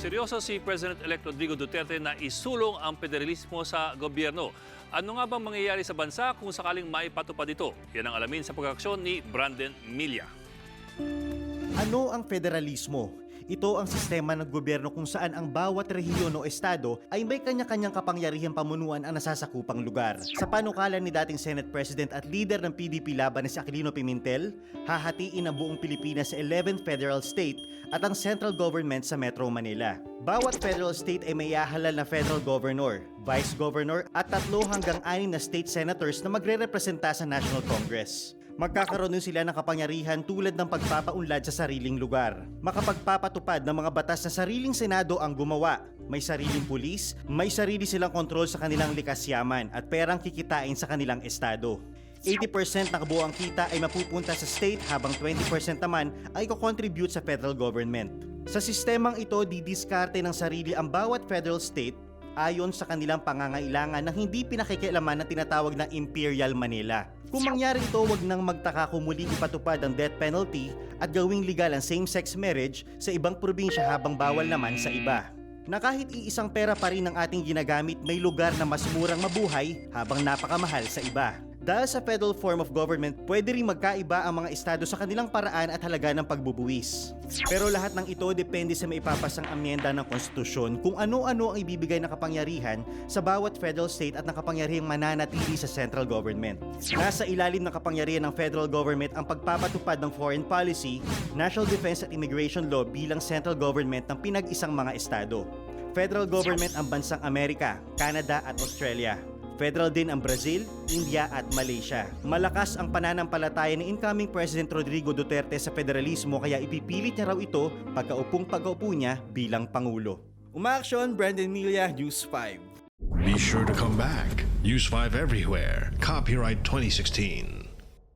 Seryoso si President-elect Rodrigo Duterte na isulong ang federalismo sa gobyerno. Ano nga bang mangyayari sa bansa kung sakaling maipatupad ito? Yan ang alamin sa pagkaksyon ni Brandon Milya. Ano ang federalismo? Ito ang sistema ng gobyerno kung saan ang bawat rehiyon o estado ay may kanya-kanyang kapangyarihang pamunuan ang nasasakupang lugar. Sa panukala ni dating Senate President at leader ng PDP laban na si Aquilino Pimentel, hahatiin ang buong Pilipinas sa 11 federal state at ang central government sa Metro Manila. Bawat federal state ay may ahalal na federal governor, vice governor at tatlo hanggang anim na state senators na magre-representa sa National Congress. Magkakaroon din sila ng kapangyarihan tulad ng pagpapaunlad sa sariling lugar. Makapagpapatupad ng mga batas na sariling senado ang gumawa. May sariling pulis, may sarili silang kontrol sa kanilang likas yaman at perang kikitain sa kanilang estado. 80% ng kabuang kita ay mapupunta sa state habang 20% naman ay ko-contribute sa federal government. Sa sistemang ito, didiskarte ng sarili ang bawat federal state ayon sa kanilang pangangailangan na hindi pinakikialaman ng tinatawag na Imperial Manila. Kung mangyari ito, wag nang magtaka kung muling ipatupad ang death penalty at gawing legal ang same-sex marriage sa ibang probinsya habang bawal naman sa iba. Na kahit iisang pera pa rin ang ating ginagamit, may lugar na mas murang mabuhay habang napakamahal sa iba. Dahil sa federal form of government, pwede rin magkaiba ang mga estado sa kanilang paraan at halaga ng pagbubuwis. Pero lahat ng ito depende sa maipapasang amyenda ng konstitusyon kung ano-ano ang ibibigay na kapangyarihan sa bawat federal state at ng kapangyarihang mananatili sa central government. Nasa ilalim ng kapangyarihan ng federal government ang pagpapatupad ng foreign policy, national defense at immigration law bilang central government ng pinag-isang mga estado. Federal government ang bansang Amerika, Canada at Australia. Federal din ang Brazil, India at Malaysia. Malakas ang pananampalataya ni incoming President Rodrigo Duterte sa federalismo kaya ipipilit niya raw ito pagkaupong pagkaupo niya bilang Pangulo. Umaaksyon, Brandon Milia, News 5. Be sure to come back. Use 5 everywhere. Copyright 2016.